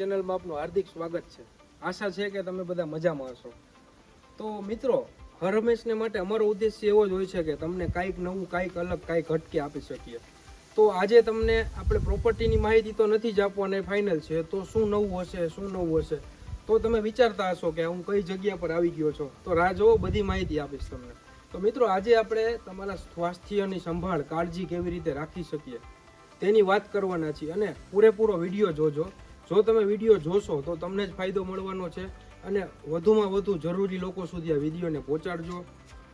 ચેનલમાં આપનું હાર્દિક સ્વાગત છે. આશા છે કે તમે બધા મજામાં હશો. તો મિત્રો હર હંમેશને માટે અમારો ઉદ્દેશ્ય એવો જ હોય છે કે તમને કાંઈક નવું, કાંઈક અલગ, કાંઈક હટકે આપી શકીએ. તો આજે તમને આપણે પ્રોપર્ટીની માહિતી તો નથી જ આપવાની ફાઇનલ છે. તો શું નવું હશે, શું નવું હશે? તો તમે વિચારતા હશો કે હું કઈ જગ્યા પર આવી ગયો છો. તો રાહ જોવો બધી માહિતી આપીશ તમને. તો મિત્રો, આજે આપણે તમારા સ્વાસ્થ્યની સંભાળ, કાળજી કેવી રીતે રાખી શકીએ તેની વાત કરવાના છીએ. અને પૂરેપૂરો વીડિયો જોજો. જો તમે વીડિયો જોશો તો તમને જ ફાયદો મળવાનો છે અને વધુમાં વધુ જરૂરી લોકો સુધી આ વિડીયોને પહોંચાડજો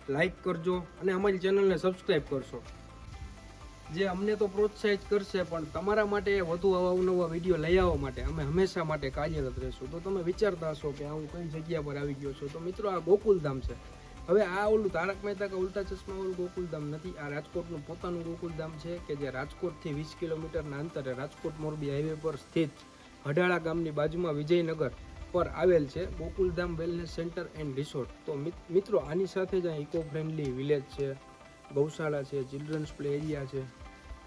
લાઈક કરજો અને અમારી ચેનલને સબસ્ક્રાઈબ કરશો. જે અમને તો પ્રોત્સાહિત કરશે, પણ તમારા માટે વધુ અવનવા વીડિયો લઈ આવવા માટે અમે હંમેશા માટે કાર્યરત રહીશું. તો તમે વિચારતા હશો કે હું કઈ જગ્યા પર આવી ગયો છું? તો મિત્રો, આ ગોકુલધામ છે. હવે આ ઓલું તારક મહેતા કે ઉલ્ટા ચશ્મા ઓલું ગોકુલધામ નથી. આ રાજકોટનું પોતાનું ગોકુલધામ છે કે જે રાજકોટથી વીસ કિલોમીટરના અંતરે રાજકોટ મોરબી હાઈવે પર સ્થિત હડાળા ગામની બાજુમાં વિજયનગર પર આવેલ છે Gokuldham wellness centre and resort તો મિત્રો, આની સાથે જ આ ઇકો ફ્રેન્ડલી વિલેજ છે, ગૌશાળા છે ચિલ્ડ્રન્સ પ્લે એરિયા છે.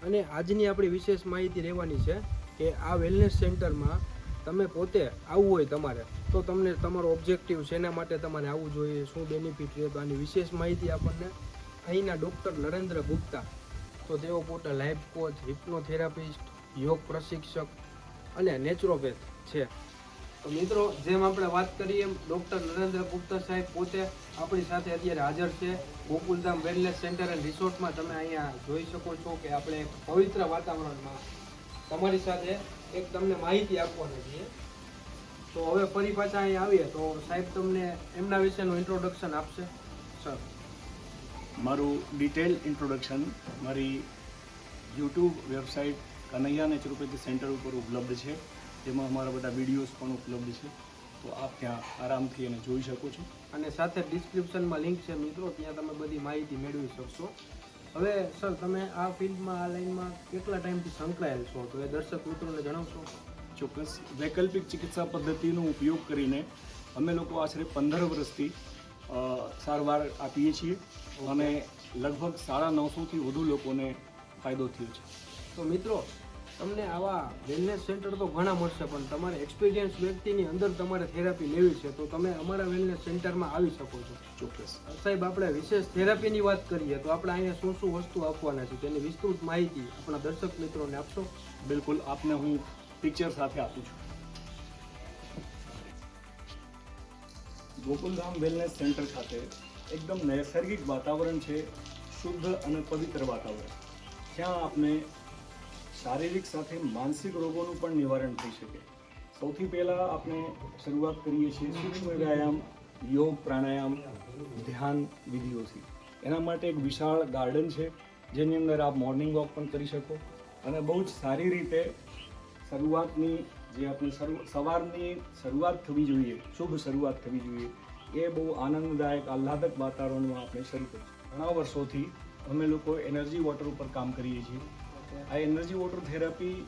અને આજની આપણી વિશેષ માહિતી રહેવાની છે કે આ વેલનેસ સેન્ટરમાં તમે પોતે આવવું હોય તમારે, તો તમને તમારો ઓબ્જેક્ટિવ શેના માટે તમારે આવવું જોઈએ, શું બેનિફિટ રહે તો આની વિશેષ માહિતી આપણને અહીંના ડૉક્ટર નરેન્દ્ર ગુપ્તા, તો તેઓ પોતે લાઈફ કોચ હિપ્નોથેરાપિસ્ટ યોગ પ્રશિક્ષક અને નેચરોપેથ છે. તો મિત્રો જેમ આપણે વાત કરીએ એમ ડૉક્ટર નરેન્દ્ર ગુપ્તા સાહેબ પોતે આપણી સાથે અત્યારે હાજર છે. ગોકુલધામ વેલનેસ સેન્ટર એન્ડ રિસોર્ટમાં તમે અહીંયા જોઈ શકો છો કે આપણે એક પવિત્ર વાતાવરણમાં તમારી સાથે એક તમને માહિતી આપવાની છીએ તો હવે ફરી પાછા અહીંયા આવીએ તો સાહેબ તમને એમના વિશેનું ઇન્ટ્રોડક્શન આપશે. સર મારું ડિટેલ ઇન્ટ્રોડક્શન મારી YouTube website Kanaiya naturopathy centre ઉપર ઉપલબ્ધ છે. તેમાં અમારા બધા વિડીયોઝ પણ ઉપલબ્ધ છે. તો આપ ત્યાં આરામથી એને જોઈ શકો છો. અને સાથે ડિસ્ક્રિપ્શનમાં લિંક છે મિત્રો ત્યાં તમે બધી માહિતી મેળવી શકશો. હવે સર તમે આ ફિલ્ડમાં આ લાઈનમાં કેટલા ટાઈમથી સંકળાયેલ છો? તો એ દર્શક મિત્રોને જણાવશો. ચોક્કસ. વૈકલ્પિક ચિકિત્સા પદ્ધતિનો ઉપયોગ કરીને અમે લોકો આશરે પંદર વર્ષથી સારવાર આપીએ છીએ. અને લગભગ સાડા નવસોથી વધુ લોકોને ફાયદો થયો છે. તો મિત્રો તમને આવા વેલનેસ સેન્ટર તો ઘણા મળશે પણ તમારે એક્સપિરિયન્સ વ્યક્તિની અંદર તમારે થેરાપી લેવી છે તો તમે અમારા વેલનેસ સેન્ટરમાં આવી શકો છો. ચોક્કસ. સાહેબ આપણે વિશેષ થેરાપીની વાત કરીએ તો આપણે અહીંયા શું શું વસ્તુ આપવાના છે તેની વિસ્તૃત માહિતી આપણા દર્શક મિત્રોને આપશો? બિલકુલ આપને હું પિક્ચર સાથે આપું છું. ગોકુલધામ વેલનેસ સેન્ટર ખાતે એકદમ નૈસર્ગિક વાતાવરણ છે શુદ્ધ અને પવિત્ર વાતાવરણ. જ્યાં આપને શારીરિક સાથે માનસિક રોગોનું પણ નિવારણ થઈ શકે. સૌથી પહેલાં આપણે શરૂઆત કરીએ છીએ સૂક્ષ્મ વ્યાયામ, યોગ, પ્રાણાયામ, ધ્યાન વિધિઓથી. એના માટે એક વિશાળ ગાર્ડન છે, જેની અંદર આપ મોર્નિંગ વોક પણ કરી શકો. અને બહુ જ સારી રીતે શરૂઆતની જે આપણી સવારની શરૂઆત થવી જોઈએ, શુભ શરૂઆત થવી જોઈએ, એ બહુ આનંદદાયક, આહ્લાદક વાતાવરણમાં આપણે શરૂ કરીએ ઘણા વર્ષોથી અમે લોકો એનર્જી વોટર ઉપર કામ કરીએ છીએ. આ એનર્જી વોટર થેરાપી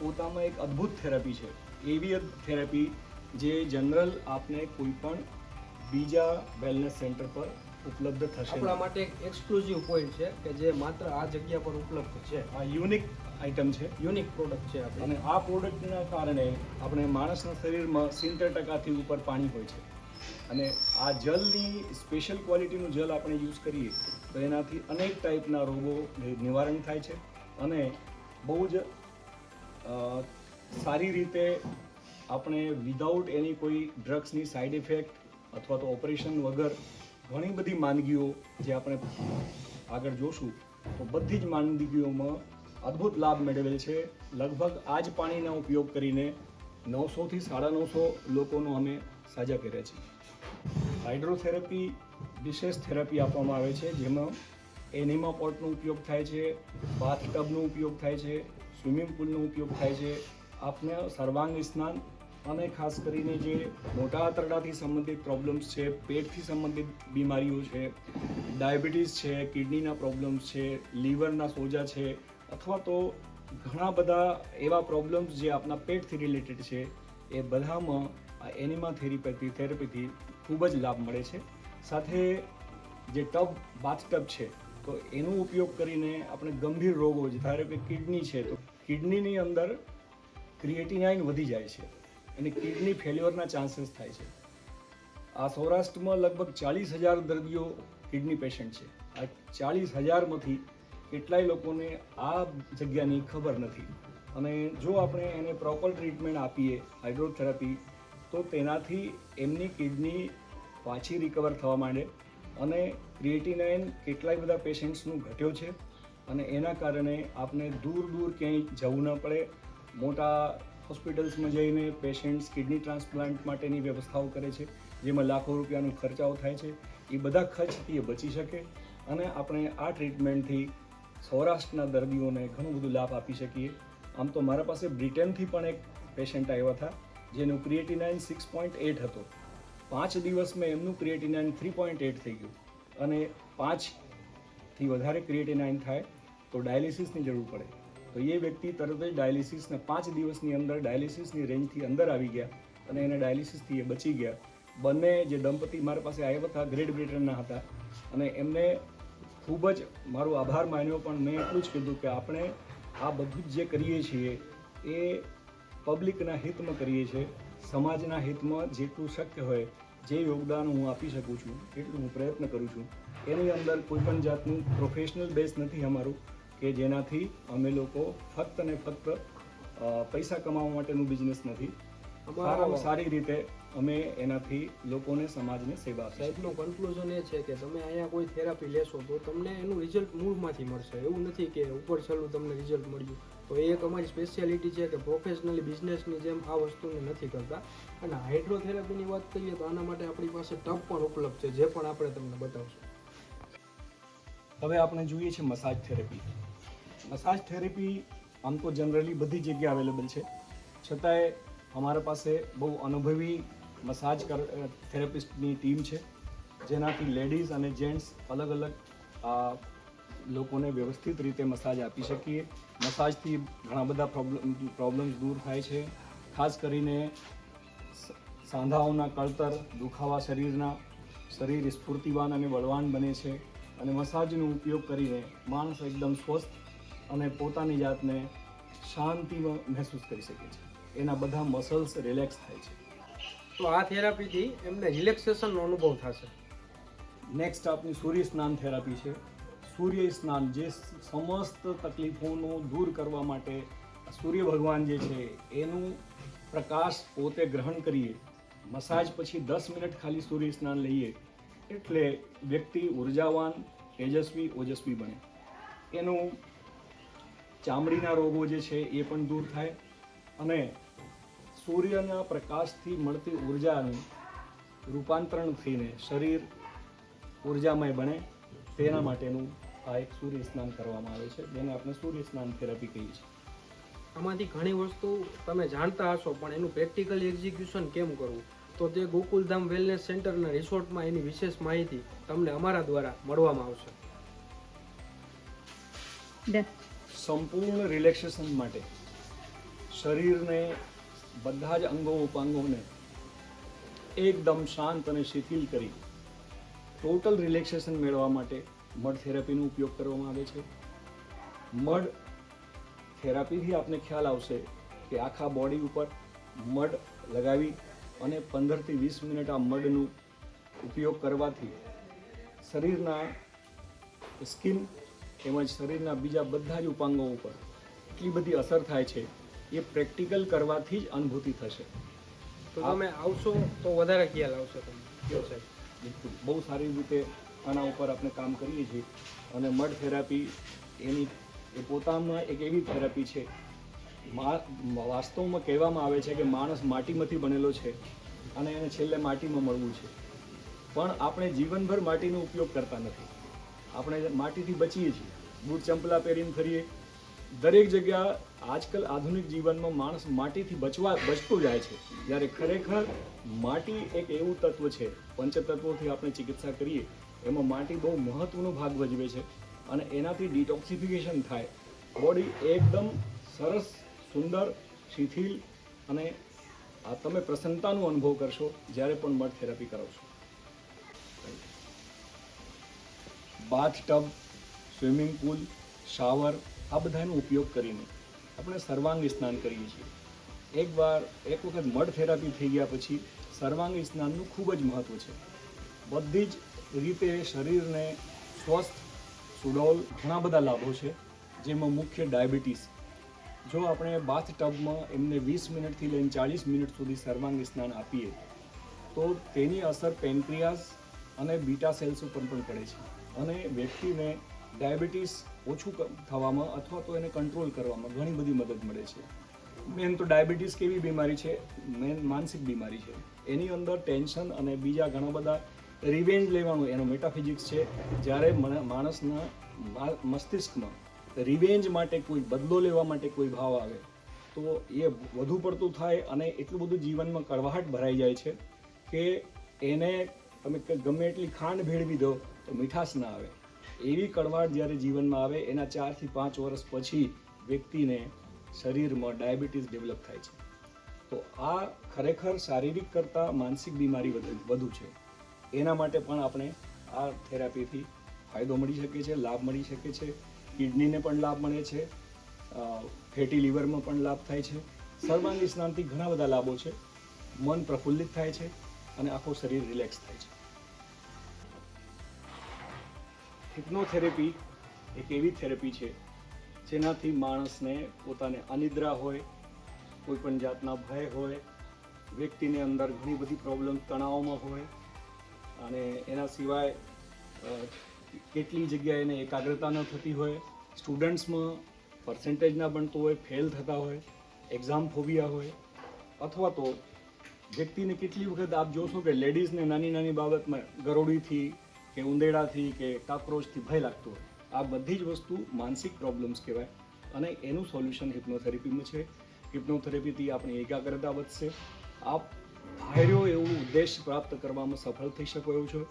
પોતામાં એક અદ્ભુત થેરાપી છે. એવી થેરાપી જે જનરલ આપને કોઈ પણ બીજા વેલનેસ સેન્ટર પર ઉપલબ્ધ થશે આપણા માટે એક એક્સક્લુઝિવ પોઈન્ટ છે કે જે માત્ર આ જગ્યા પર ઉપલબ્ધ છે. આ યુનિક આઇટમ છે. યુનિક પ્રોડક્ટ છે આપણે. અને આ પ્રોડક્ટના કારણે આપણે માણસના શરીરમાં સિત્તેર ટકાથી ઉપર પાણી હોય છે. અને આ જલની સ્પેશિયલ ક્વોલિટીનું જલ આપણે યુઝ કરીએ તો એનાથી અનેક ટાઈપના રોગો નિવારણ થાય છે. અને બહુ જ સારી રીતે આપણે વિધાઉટ એની કોઈ ડ્રગ્સની સાઈડ ઇફેક્ટ અથવા તો ઓપરેશન વગર ઘણી બધી માંદગીઓ જે આપણે આગળ જોશું, તો બધી જ માંદગીઓમાં અદ્ભુત લાભ મેળવેલ છે. લગભગ આ જ પાણીનો ઉપયોગ કરીને નવસોથી સાડા નવસો લોકોનો અમે સાજા કર્યા છે. હાઇડ્રોથેરાપી વિશેષ થેરાપી આપવામાં આવે છે, જેમાં એનિમા પોટનો ઉપયોગ થાય છે બાથટબનો ઉપયોગ થાય છે સ્વિમિંગ પુલનો ઉપયોગ થાય છે. આપને સર્વાંગ સ્નાન અને ખાસ કરીને જે મોટા આંતરડાથી સંબંધિત પ્રોબ્લેમ્સ છે, પેટથી સંબંધિત બીમારીઓ છે ડાયાબિટીસ છે કિડનીના પ્રોબ્લેમ્સ છે લીવરના સોજા છે, અથવા તો ઘણા બધા એવા પ્રોબ્લેમ્સ જે આપના પેટથી રિલેટેડ છે, એ બધામાં આ એનિમા થેરેપી થેરેપીથી ખૂબ જ લાભ મળે છે. સાથે જે ટબ બાથટબ છે તો એનો ઉપયોગ કરીને આપણે ગંભીર રોગો જે ધારો કે કિડની છે, તો કિડનીની અંદર ક્રિએટિનાઇન વધી જાય છે અને કિડની ફેલ્યોરના ચાન્સીસ થાય છે. આ સૌરાષ્ટ્રમાં લગભગ ચાલીસ હજાર દર્દીઓ કિડની પેશન્ટ છે. આ ચાલીસ હજારમાંથી કેટલાય લોકોને આ જગ્યાની ખબર નથી. અને જો આપણે એને પ્રોપર ટ્રીટમેન્ટ આપીએ હાઇડ્રોથેરાપી, તો તેનાથી એમની કિડની પાછી રિકવર થવા માંડે. અને ક્રિએટિનાઇન કેટલાય બધા પેશન્ટ્સનું ઘટ્યો છે અને એના કારણે આપને દૂર દૂર ક્યાંય જવું ન પડે. મોટા હોસ્પિટલ્સમાં જઈને પેશન્ટ્સ કિડની ટ્રાન્સપ્લાન્ટ માટેની વ્યવસ્થાઓ કરે છે, જેમાં લાખો રૂપિયાનો ખર્ચાઓ થાય છે. એ બધા ખર્ચથી એ બચી શકે અને આપણે આ ટ્રીટમેન્ટથી સૌરાષ્ટ્રના દર્દીઓને ઘણું બધું લાભ આપી શકીએ. આમ તો મારા પાસે બ્રિટનથી પણ એક પેશન્ટ આવ્યા હતા, જેનું ક્રિએટિનાઇન સિક્સ પોઈન્ટ એટ હતો. પાંચ દિવસમાં એમનું ક્રિએટિનાઇન થ્રી પોઈન્ટ એટ થઈ ગયું. અને પાંચથી વધારે ક્રિએટિનાઇન થાય તો ડાયાલિસિસની જરૂર પડે. તો એ વ્યક્તિ તરત જ ડાયાલિસિસના પાંચ દિવસની અંદર ડાયાલિસિસની રેન્જથી અંદર આવી ગયા અને એને ડાયાલિસિસથી એ બચી ગયા. બંને જે દંપતી મારા પાસે આવ્યા હતા ગ્રેટ બ્રિટનના હતા. અને એમને ખૂબ જ મારો આભાર માન્યો, પણ મેં એટલું જ કીધું કે આપણે આ બધું જ જે કરીએ છીએ એ પબ્લિકના હિતમાં કરીએ છીએ. સમાજના હિતમાં જેટલું શક્ય હોય જે યોગદાન હું આપી શકું છું એટલું હું પ્રયત્ન કરું છું. એની અંદર કોઈ પણ જાતનું પ્રોફેશનલ બેઝ નથી અમારું કે જેનાથી અમે લોકો ફક્ત ને ફક્ત પૈસા કમાવા માટેનું બિઝનેસ નથી. સારામાં સારી રીતે અમે એનાથી લોકોને સમાજને સેવા સાહેબનું કન્ક્લુઝન એ છે કે તમે અહીંયા કોઈ થેરાપી લેશો તો તમને એનું રિઝલ્ટ મૂળમાંથી મળશે. એવું નથી કે ઉપર છેલ્લું તમને રિઝલ્ટ મળ્યું. તો એ એક અમારી સ્પેશિયાલિટી છે કે પ્રોફેશનલી બિઝનેસની જેમ આ વસ્તુને નથી કરતા. અને હાઇડ્રોથેરાપીની વાત કરીએ તો આના માટે આપણી પાસે ટબ પણ ઉપલબ્ધ છે, જે પણ આપણે તમને બતાવશું. હવે આપણે જોઈએ છે મસાજ થેરેપી મસાજ થેરેપી આમ તો જનરલી બધી જગ્યાએ અવેલેબલ છે. છતાંય અમારા પાસે બહુ અનુભવી મસાજ કર થેરેપિસ્ટની ટીમ છે. જેનાથી લેડીઝ અને જેન્ટ્સ અલગ અલગ લોકોને વ્યવસ્થિત રીતે મસાજ આપી શકીએ. મસાજથી ઘણા બધા પ્રોબ્લેમ પ્રોબ્લેમ્સ દૂર થાય છે. ખાસ કરીને સાંધાઓના કળતર દુખાવા શરીરના શરીર સ્ફૂર્તિવાન અને બળવાન બને છે અને મસાજનો ઉપયોગ કરીને માણસ એકદમ સ્વસ્થ અને પોતાની જાતને શાંતિમાં મહેસૂસ કરી શકે છે. એના બધા મસલ્સ રિલેક્સ થાય છે. તો આ થેરાપીથી એમને રિલેક્સેશનનો અનુભવ થશે. નેક્સ્ટ આપની સૂર્ય સ્નાન થેરાપી છે. સૂર્ય સ્નાન જે સમસ્ત તકલીફોનો દૂર કરવા માટે સૂર્ય ભગવાન જે છે, એનું પ્રકાશ પોતે ગ્રહણ કરીએ. મસાજ પછી દસ મિનિટ ખાલી સૂર્ય સ્નાન લઈએ એટલે વ્યક્તિ ઉર્જાવાન, તેજસ્વી, ઓજસ્વી બને. એનું ચામડીના રોગો જે છે, એ પણ દૂર થાય અને સૂર્યના પ્રકાશથી મળતી ઉર્જાનું રૂપાંતરણ થઈને શરીર ઉર્જામય બને. તેના માટેનું આ એક સૂર્ય સ્નાન કરવામાં આવે છે જેને આપણે સૂર્ય સ્નાન થેરાપી કહીએ છીએ. આમાંથી ઘણી વસ્તુ તમે જાણતા હશો પણ એનું પ્રેક્ટિકલ એક્ઝિક્યુશન કેમ કરવું? તો તે ગોકુલધામ વેલનેસ સેન્ટરના રિસોર્ટમાં એની વિશેષ માહિતી તમને અમારા દ્વારા મળવામાં આવશે. સંપૂર્ણ રિલેક્સેશન માટે શરીરને બધા જ અંગો ઉપાંગોને એકદમ શાંત અને શિથિલ કરી ટોટલ રિલેક્સેશન મેળવવા માટે મડ થેરાપીનો ઉપયોગ કરવામાં આવે છે. મડ થેરાપીથી આપને ખ્યાલ આવશે કે આખા બોડી ઉપર મડ લગાવી અને પંદરથી વીસ મિનિટ આ મડનું ઉપયોગ કરવાથી શરીરના સ્કિન તેમજ શરીરના બીજા બધા જ ઉપાંગો ઉપર એટલી બધી અસર થાય છે એ પ્રેક્ટિકલ કરવાથી જ અનુભૂતિ થશે. તો તમે આવશો તો વધારે ખ્યાલ આવશે તમને. બિલકુલ. બહુ સારી રીતે આના ઉપર આપણે કામ કરીએ છીએ. અને મડ થેરાપી એની, એ પોતામાં એક એવી થેરાપી છે. વાસ્તવમાં કહેવામાં આવે છે કે માણસ માટીમાંથી બનેલો છે અને એને છેલ્લે માટીમાં મળવું છે. પણ આપણે જીવનભર માટીનો ઉપયોગ કરતા નથી. આપણે માટીથી બચીએ છીએ. બૂટ ચંપલા પહેરીને ફરીએ. દરેક જગ્યા આજકાલ આધુનિક જીવનમાં માણસ માટીથી બચવા, બચતો જાય છે. જ્યારે ખરેખર માટી એક એવું તત્વ છે, પંચતત્વોથી આપણે ચિકિત્સા કરીએ એમાં માટી બહુ મહત્વનો ભાગ ભજવે છે અને એનાથી ડિટોક્સિફિકેશન થાય. બોડી એકદમ સરસ, સુંદર, શિથિલ અને આ તમે પ્રસન્નતાનો અનુભવ કરશો જ્યારે પણ મડ થેરાપી કરાવશો બાથ ટબ સ્વિમિંગ પુલ શાવર આ બધાનો ઉપયોગ કરીને આપણે સર્વાંગી સ્નાન કરીએ છીએ. એકવાર, એક વખત મડ થેરાપી થઈ ગયા પછી સર્વાંગી સ્નાનનું ખૂબ જ મહત્ત્વ છે. બધી જ રીતે શરીરને સ્વસ્થ, સુડોલ ઘણા બધા લાભો છે, જેમાં મુખ્ય ડાયાબિટીસ. જો આપણે બાથ ટબમાં એમને વીસ મિનિટથી લઈને ચાળીસ મિનિટ સુધી સર્વાંગી સ્નાન આપીએ, તો તેની અસર પેન્ક્રિયાસ અને બીટા સેલ્સ ઉપર પણ પડે છે. અને વ્યક્તિને ડાયાબિટીસ ઓછું થવામાં અથવા તો એને કંટ્રોલ કરવામાં ઘણી બધી મદદ મળે છે. મેન તો ડાયાબિટીસ કેવી બીમારી છે? મેન માનસિક બીમારી છે. એની અંદર ટેન્શન અને બીજા ઘણા બધા રિવેન્જ લેવાનું, એનો મેટાફિઝિક્સ છે. જ્યારે માણસના મસ્તિષ્કમાં રિવેન્જ માટે કોઈ બદલો લેવા માટે કોઈ ભાવ આવે, તો એ વધુ પડતું થાય અને એટલું બધું જીવનમાં કડવાહટ ભરાઈ જાય છે કે એને તમે ગમે એટલી ખાંડ ભેળવી દો, તો મીઠાશ ના આવે. એવી કડવાટ જ્યારે જીવનમાં આવે, એના ચારથી પાંચ વર્ષ પછી વ્યક્તિને શરીરમાં ડાયાબિટીસ ડેવલપ થાય છે. તો આ ખરેખર શારીરિક કરતાં માનસિક બીમારી વધુ છે. એના માટે પણ આપણે આ થેરાપીથી ફાયદો મળી શકે છે, લાભ મળી શકે છે. કિડનીને પણ લાભ મળે છે. ફેટી લીવરમાં પણ લાભ થાય છે. સર્વાંગી સ્નાનથી ઘણા બધા લાભો છે. મન પ્રફુલ્લિત થાય છે અને આખું શરીર રિલેક્સ થાય છે. હિપ્નોથેરેપી એક એવી થેરેપી છે જેનાથી માણસને પોતાને અનિદ્રા હોય, કોઈ પણ જાતના ભય હોય, વ્યક્તિને અંદર ઘણી બધી પ્રોબ્લેમ તણાવમાં હોય અને એના સિવાય કેટલી જગ્યાએ એને એકાગ્રતા ન થતી હોય, સ્ટુડન્ટ્સમાં પર્સન્ટેજ ના બનતો હોય ફેલ થતા હોય એક્ઝામ ફોબિયા હોય, અથવા તો વ્યક્તિને કેટલી વખત આપ જોશો કે લેડીઝને નાની નાની બાબતમાં ગરોડીથી કે ઉંદેડાથી કે કાકરોચથી ભય લાગતો હોય. આ બધી જ વસ્તુ માનસિક પ્રોબ્લેમ્સ કહેવાય અને એનું સોલ્યુશન હિપ્નોથેરેપીમાં છે. હિપ્નોથેરેપીથી આપણી એકાગ્રતા વધશે. આપ ધાર્યો એવું ઉદ્દેશ પ્રાપ્ત કરવામાં સફળ થઈ શકો એવું છે?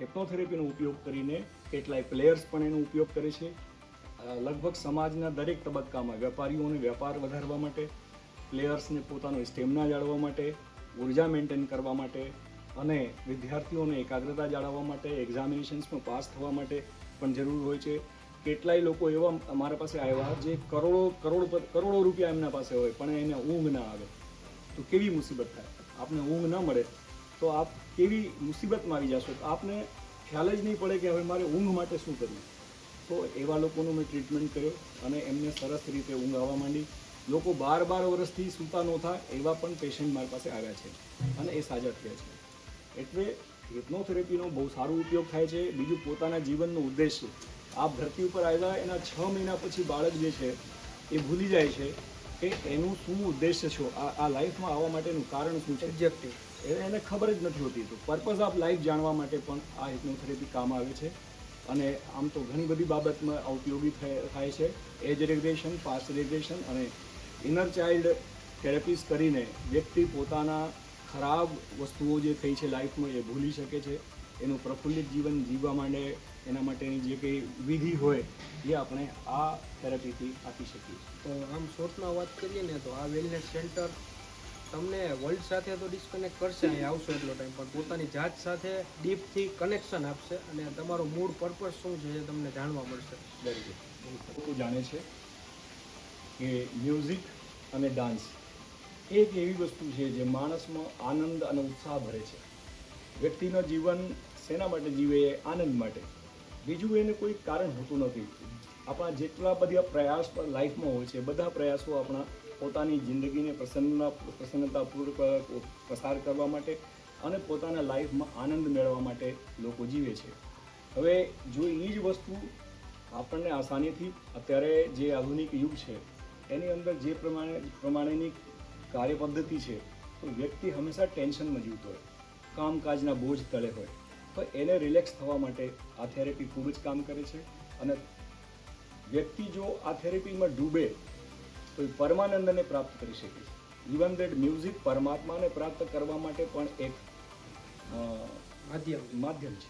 હિપ્નોથેરેપીનો ઉપયોગ કરીને કેટલાય પ્લેયર્સ પણ એનો ઉપયોગ કરે છે. લગભગ સમાજના દરેક તબક્કામાં વેપારીઓને વેપાર વધારવા માટે, પ્લેયર્સને પોતાનો સ્ટેમિના જાળવવા માટે, ઊર્જા મેન્ટેન કરવા માટે અને વિદ્યાર્થીઓને એકાગ્રતા જાળવવા માટે એક્ઝામિનેશન્સમાં પાસ થવા માટે પણ જરૂર હોય છે. કેટલાય લોકો એવા અમારા પાસે આવ્યા જે કરોડો, કરોડ કરોડો રૂપિયા એમના પાસે હોય, પણ એને ઊંઘ ના આવે. તો કેવી મુસીબત થાય? આપને ઊંઘ ન મળે, તો આપ કેવી મુસીબતમાં આવી જશો? તો આપને ખ્યાલ જ નહીં પડે કે હવે મારે ઊંઘ માટે શું કરવું. તો એવા લોકોનું મેં ટ્રીટમેન્ટ કર્યો અને એમને સરસ રીતે ઊંઘ આવવા માંડી. લોકો બાર બાર વર્ષથી સૂતા નહોતા એવા પણ પેશન્ટ મારી પાસે આવ્યા છે અને એ સાજા થયા છે. એટલે હિપ્નોથેરેપીનો બહુ સારો ઉપયોગ થાય છે. બીજું પોતાના જીવનનો ઉદ્દેશ આ ધરતી ઉપર આવ્યા એના છ મહિના પછી બાળક જે છે, એ ભૂલી જાય છે. કે એનું શું ઉદ્દેશ્ય છે? આ આ લાઈફમાં આવવા માટેનું કારણ શું છે? એક્ઝેક્ટિવ એને ખબર જ નથી હોતી. તો પર્પઝ ઓફ લાઈફ જાણવા માટે પણ આ હિપ્નોથેરેપી કામ આવે છે. અને આમ તો ઘણી બધી બાબતમાં ઉપયોગી થાય થાય છે. એજ રિગ્રેશન પાસ્ટ રેગ્રેશન અને ઇનર ચાઇલ્ડ થેરેપીસ કરીને વ્યક્તિ પોતાના ખરાબ વસ્તુઓ જે થઈ છે લાઈફમાં એ ભૂલી શકે છે. એનું પ્રફુલ્લિત જીવન જીવવા માટે એના માટેની જે કંઈ વિધિ હોય એ આપણે આ થેરાપીથી આપી શકીએ તો આમ શોર્ટમાં વાત કરીએ ને તો આ વેલનેસ સેન્ટર તમને વર્લ્ડ સાથે તો ડિસ્કનેક્ટ કરશે અહીં આવશો એટલો ટાઈમ પણ પોતાની જાત સાથે ડીપથી કનેક્શન આપશે અને તમારો મૂળ પર્પઝ શું છે એ તમને જાણવા મળશે. દરેક જાણે છે કે મ્યુઝિક અને ડાન્સ એક એવી વસ્તુ છે જે માણસમાં આનંદ અને ઉત્સાહ ભરે છે. વ્યક્તિનું જીવન શેના માટે જીવે એ આનંદ માટે? બીજું એને કોઈ કારણ હોતું નથી. આપણા જેટલા બધા પ્રયાસ લાઈફમાં હોય છે, બધા પ્રયાસો આપણા પોતાની જિંદગીને પ્રસન્નતા પ્રસન્નતાપૂર્વક પસાર કરવા માટે અને પોતાના લાઈફમાં આનંદ મેળવવા માટે લોકો જીવે છે. હવે જો એ જ વસ્તુ આપણને આસાનીથી અત્યારે જે આધુનિક યુગ છે, એની અંદર જે પ્રમાણે, પ્રમાણેની કાર્ય પદ્ધતિ છે, તો વ્યક્તિ હંમેશા ટેન્શનમાં જીવતો હોય. કામકાજના બોજ તળે હોય. તો એને રિલેક્સ થવા માટે આ થેરેપી ખૂબ જ કામ કરે છે. અને વ્યક્તિ જો આ થેરેપીમાં ડૂબે તો એ પરમાનંદને પ્રાપ્ત કરી શકે છે. ઇવન દેટ મ્યુઝિક પરમાત્માને પ્રાપ્ત કરવા માટે પણ એક માધ્યમ માધ્યમ છે.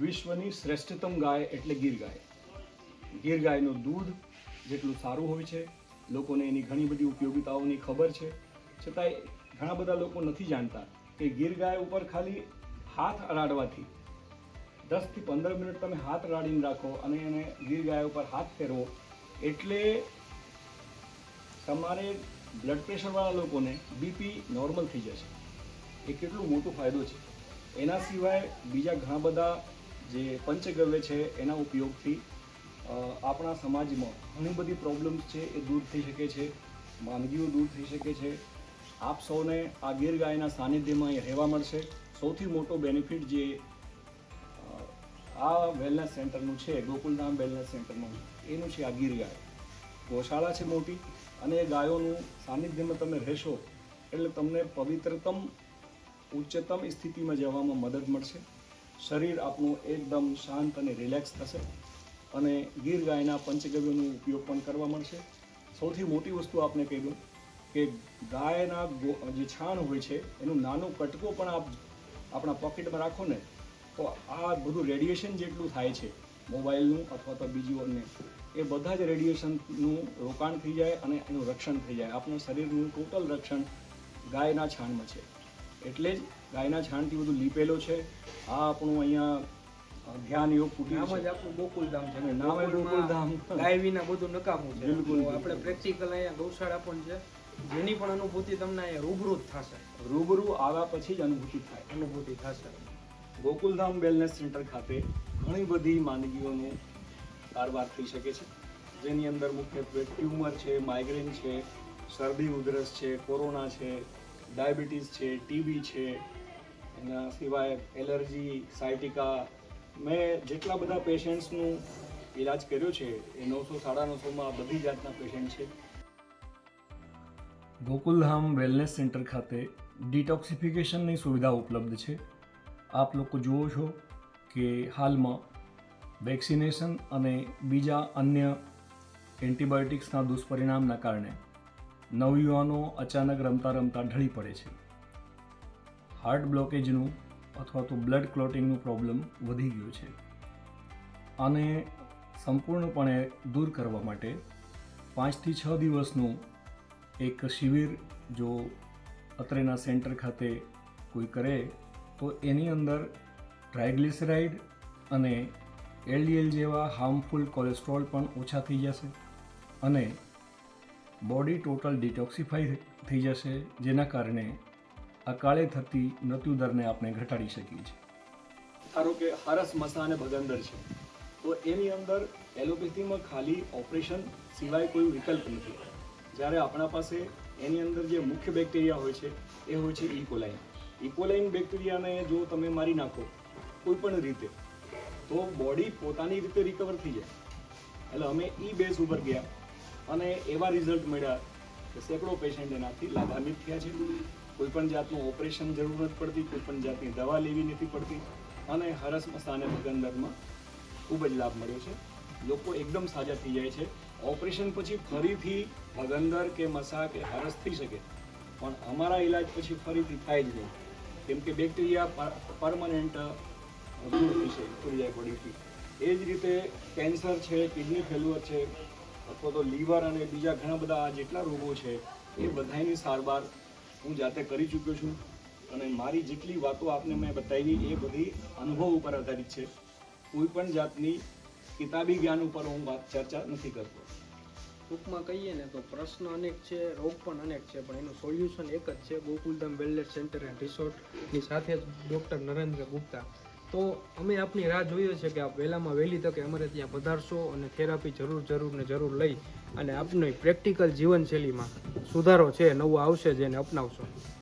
વિશ્વની શ્રેષ્ઠતમ ગાય એટલે ગીર ગાય. ગીર ગાયનું દૂધ જેટલું સારું હોય છે લોકોને એની ઘણી બધી ઉપયોગિતાઓની ખબર છે. છતાંય ઘણા બધા લોકો નથી જાણતા કે ગીર ગાય ઉપર ખાલી હાથ અડાડવાથી દસથી પંદર મિનિટ તમે હાથ અડાડીને રાખો અને એને ગીર ગાય ઉપર હાથ ફેરવો. એટલે તમારે બ્લડ પ્રેશરવાળા લોકોને બીપી નોર્મલ થઈ જશે. એ કેટલું મોટો ફાયદો છે. એના સિવાય બીજા ઘણા બધા જે પંચગવ્ય છે એના ઉપયોગથી આપણા સમાજમાં ઘણી બધી પ્રોબ્લેમ્સ છે એ દૂર થઈ શકે છે. માંદગીઓ દૂર થઈ શકે છે. આપ સૌને આ ગીર ગાયના સાનિધ્યમાં રહેવા મળશે. સૌથી મોટો બેનિફિટ જે આ વેલનેસ સેન્ટરનું છે ગોકુલધામ વેલનેસ સેન્ટરનું એનું છે આ ગીર ગાય ગૌશાળા છે મોટી અને એ ગાયોનું સાનિધ્યમાં તમે રહેશો એટલે તમને પવિત્રતમ, ઉચ્ચતમ સ્થિતિમાં જવામાં મદદ મળશે. શરીર આપણું એકદમ શાંત અને રિલેક્સ થશે અને ગીર ગાયના પંચગવ્યનો ઉપયોગ પણ કરવા મળશે. સૌથી મોટી વસ્તુ આપને કહી દઉં કે ગાયના ગો- જે છાણ હોય છે એનું નાનું કટકો પણ આપ આપણા પોકેટમાં રાખો ને તો આ બધું રેડિયેશન જેટલું થાય છે મોબાઈલનું અથવા તો બીજું અન્ય એ બધા જ રેડિયેશનનું રોકાણ થઈ જાય અને એનું રક્ષણ થઈ જાય. આપણા શરીરનું ટોટલ રક્ષણ ગાયના છાણમાં છે. એટલે જ ગાયના છાણથી બધું લીપેલો છે. આ આપણું અહીંયા ધ્યાન યોગ કુટીર નામ જ છે આપણું ગોકુલધામ છે. નામ ગોકુલધામ. ગાય વિના બધું નકામું છે. બિલકુલ. આપણે પ્રેક્ટિકલ અહીંયા ગૌશાળા પણ છે. જેની પણ અનુભૂતિ તમને રૂબરૂ જ થશે. રૂબરૂ આવ્યા પછી જ અનુભૂતિ થાય. અનુભૂતિ થશે. ગોકુલધામ વેલનેસ સેન્ટર ખાતે ઘણી બધી માંદગીઓનું કારવાર થઈ શકે છે. જેની અંદર મુખ્યત્વે ટ્યુમર છે માઇગ્રેન છે શરદી ઉધરસ છે કોરોના છે ડાયાબિટીસ છે ટીબી છે. એના સિવાય એલર્જી સાયટિકા. મેં જેટલા બધા પેશન્ટ્સનું ઈલાજ કર્યો છે એ નવસો સાડા નવસોમાં બધી જાતના પેશન્ટ છે. ગોકુલધામ વેલનેસ સેન્ટર ખાતે ડિટોક્સિફિકેશનની સુવિધા ઉપલબ્ધ છે. આપ લોકો જુઓ છો કે હાલમાં વેક્સિનેશન અને બીજા અન્ય એન્ટીબાયોટિક્સના દુષ્પરિણામના કારણે નવયુવાનો અચાનક રમતા રમતા ઢળી પડે છે. હાર્ટ બ્લોકેજનું અથવા તો બ્લડ ક્લોટિંગનું પ્રોબ્લેમ વધી ગયો છે. આને સંપૂર્ણપણે દૂર કરવા માટે પાંચથી છ દિવસનું એક શિબિર જો અત્રેના સેન્ટર ખાતે કોઈ કરે, તો એની અંદર ટ્રાયગ્લિસરાઇડ અને એલડીએલ જેવા હાર્મફુલ કોલેસ્ટ્રોલ પણ ઓછા થઈ જશે અને બોડી ટોટલ ડિટોક્સિફાઈ થઈ જશે, જેના કારણે અકાળે થતી મૃત્યુદરને આપણે ઘટાડી શકીએ છીએ. ધારો કે હરસ, મસા અને ભગંદર છે, તો એની અંદર એલોપેથીમાં ખાલી ઓપરેશન સિવાય કોઈ વિકલ્પ નથી. જ્યારે આપણા પાસે એની અંદર જે મુખ્ય બેક્ટેરિયા હોય છે, એ હોય છે ઇકોલાઇન ઇકોલાઇન બેક્ટેરિયાને જો તમે મારી નાખો કોઈ પણ રીતે, તો બોડી પોતાની રીતે રિકવર થઈ જાય. એટલે અમે ઈ બેઝ ઉપર ગયા અને એવા રિઝલ્ટ મળ્યા કે સેંકડો પેશન્ટ એનાથી લાભાન્વિત થયા છે. કોઈ પણ જાતનું ઓપરેશન જરૂર નથી પડતી, કોઈ પણ જાતની દવા લેવી નથી પડતી અને હરસ મસાને ભગંદરમાં ખૂબ જ લાભ મળ્યો છે. લોકો એકદમ સાજા થઈ જાય છે. ઓપરેશન પછી ફરીથી ભગંદર કે મસા કે હરસ થઈ શકે. પણ અમારા ઈલાજ પછી ફરીથી થાય જ નહીં. કેમ કે બેક્ટેરિયા પરમનન્ટ દૂર થઈ છે ઉતરી જાય બોડીથી. એ જ રીતે કેન્સર છે, કિડની ફેલ્યુઅર છે, અથવા તો લીવર અને બીજા ઘણા બધા જેટલા રોગો છે, એ બધાની સારવાર હું જાતે કરી ચૂક્યો છું. અને મારી જેટલી વાતો આપને મેં બતાવી, એ બધી અનુભવ ઉપર આધારિત છે. કોઈ પણ જાતની કિતાબી જ્ઞાન ઉપર હું વાત, ચર્ચા નથી કરતો. ટૂંકમાં કહીએ ને તો પ્રશ્ન અનેક છે, રોગ પણ અનેક છે, પણ એનું સોલ્યુશન એક જ છે, ગોકુલધામ વેલનેસ સેન્ટર એન્ડ રિસોર્ટની સાથે જ ડૉક્ટર નરેન્દ્ર ગુપ્તા. તો અમે આપની રાહ જોઈએ છે કે આપ વહેલામાં વહેલી તકે અમારે ત્યાં પધારશો અને થેરાપી જરૂર જરૂર ને જરૂર લઈ અને આપની પ્રેક્ટિકલ જીવનશૈલીમાં સુધારો છે, નવો આવશે જેને અપનાવશો.